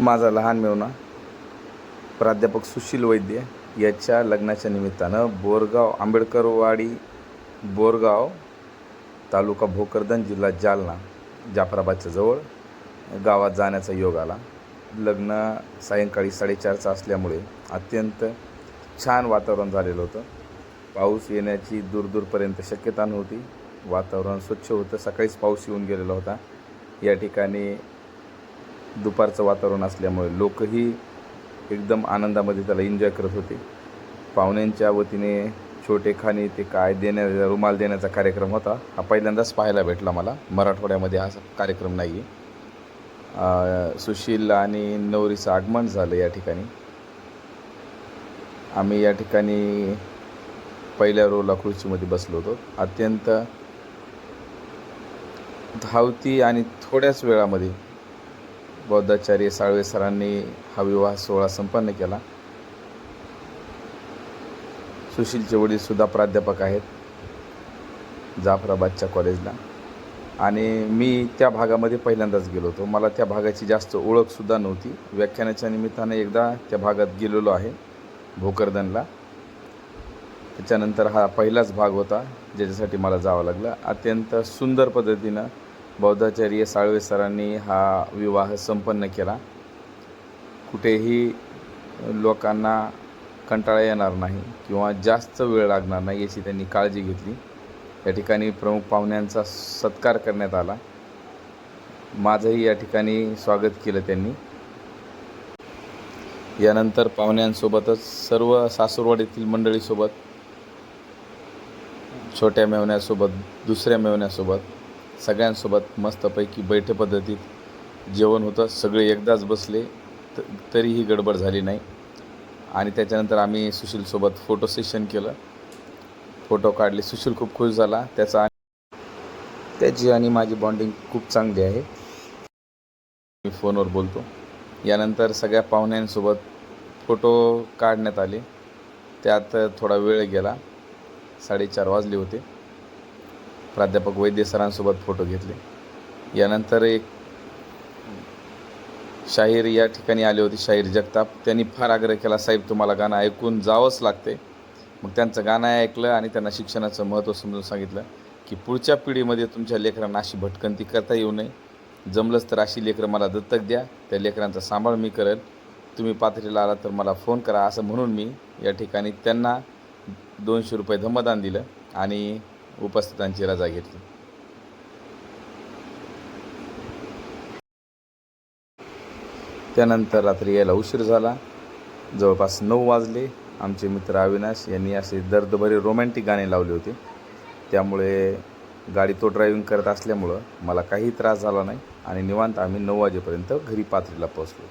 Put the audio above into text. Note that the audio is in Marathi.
माझा लहान मेवना प्राध्यापक सुशील वैद्य याच्या लग्नाच्या निमित्तानं बोरगाव आंबेडकरवाडी बोरगाव तालुका भोकरदन जिल्हा जालना जाफराबादच्या जवळ गावात जाण्याचा योग आला. लग्न सायंकाळी साडेचारचं असल्यामुळे अत्यंत छान वातावरण झालेलं होतं. पाऊस येण्याची दूरदूरपर्यंत शक्यता नव्हती. वातावरण स्वच्छ होतं. सकाळीच पाऊस येऊन गेलेला होता. या ठिकाणी दुपारचं वातावरण असल्यामुळे लोकही एकदम आनंदामध्ये त्याला एन्जॉय करत होते. पाहुण्यांच्या वतीने छोटे खाणे ते काय देण्या रुमाल देण्याचा कार्यक्रम होता. हा पहिल्यांदाच पाहायला भेटला मला. मराठवाड्यामध्ये हा कार्यक्रम नाही आहे सुशील आणि नवरीचं आगमन झालं या ठिकाणी. आम्ही या ठिकाणी पहिल्या रोला खुर्चीमध्ये बसलो होतो. अत्यंत धावती आणि थोड्याच वेळामध्ये बौद्धाचार्य साळवे सरांनी हा विवाह सोहळा संपन्न केला. सुशीलचे वडीलसुद्धा प्राध्यापक आहेत जाफराबादच्या कॉलेजला आणि मी त्या भागामध्ये पहिल्यांदाच गेलो होतो. मला त्या भागाची जास्त ओळखसुद्धा नव्हती. व्याख्यानाच्या निमित्तानं एकदा त्या भागात गेलेलो आहे भोकरदनला. त्याच्यानंतर हा पहिलाच भाग होता ज्याच्यासाठी मला जावं लागलं. अत्यंत सुंदर पद्धतीनं बौद्धाचार्य साळवे सरांनी हा विवाह संपन्न केला. कुठेही लोकांना कंटाळा येणार नाही किंवा जास्त वेळ लागणार नाही याची त्यांनी काळजी घेतली. या ठिकाणी प्रमुख पाहुण्यांचा सत्कार करण्यात आला. माझंही या ठिकाणी स्वागत केलं त्यांनी. यानंतर पाहुण्यांसोबतच सर्व सासूरवाडीतील मंडळीसोबत छोट्या मेवण्यासोबत दुसऱ्या मेवण्यासोबत सगळ्यांसोबत मस्तपैकी बैठे पद्धतीत जेवण होतं. सगळे एकदाच बसले त तरीही गडबड झाली नाही. आणि त्याच्यानंतर आम्ही सुशीलसोबत फोटो सेशन केलं. फोटो काढले. सुशील खूप खुश झाला. त्याचा त्याची आणि माझी बॉन्डिंग खूप चांगली आहे. मी फोनवर बोलतो. यानंतर सगळ्या पाहुण्यांसोबत फोटो काढण्यात आले. त्यात थोडा वेळ गेला. साडेचार वाजले होते. प्राध्यापक वैद्य सरांसोबत फोटो घेतले. यानंतर एक शाहीर या ठिकाणी आले होते शाहीर जगताप. त्यांनी फार आग्रह केला साहेब तुम्हाला गाणं ऐकून जावंच लागते मग त्यांचं गाणं ऐकलं आणि त्यांना शिक्षणाचं महत्त्व समजून सांगितलं की पुढच्या पिढीमध्ये तुमच्या लेकरांना अशी भटकंती करता येऊ नये. जमलंच तर अशी लेकरं मला दत्तक द्या. त्या लेकरांचा सांभाळ मी करेल. तुम्ही पातळीला आला तर मला फोन करा. असं म्हणून मी या ठिकाणी त्यांना दोनशे रुपये धम्मदान दिलं आणि उपस्थितांची रजा घेतली. त्यानंतर रात्री यायला उशीर झाला. जवळपास नऊ वाजले. आमचे मित्र अविनाश यांनी असे दर्दभरे रोमॅन्टिक गाणे लावले होते. त्यामुळे गाडी तो ड्रायव्हिंग करत असल्यामुळं मला काही त्रास झाला नाही आणि निवांत आम्ही नऊ वाजेपर्यंत घरी पाथरीला पोहोचलो.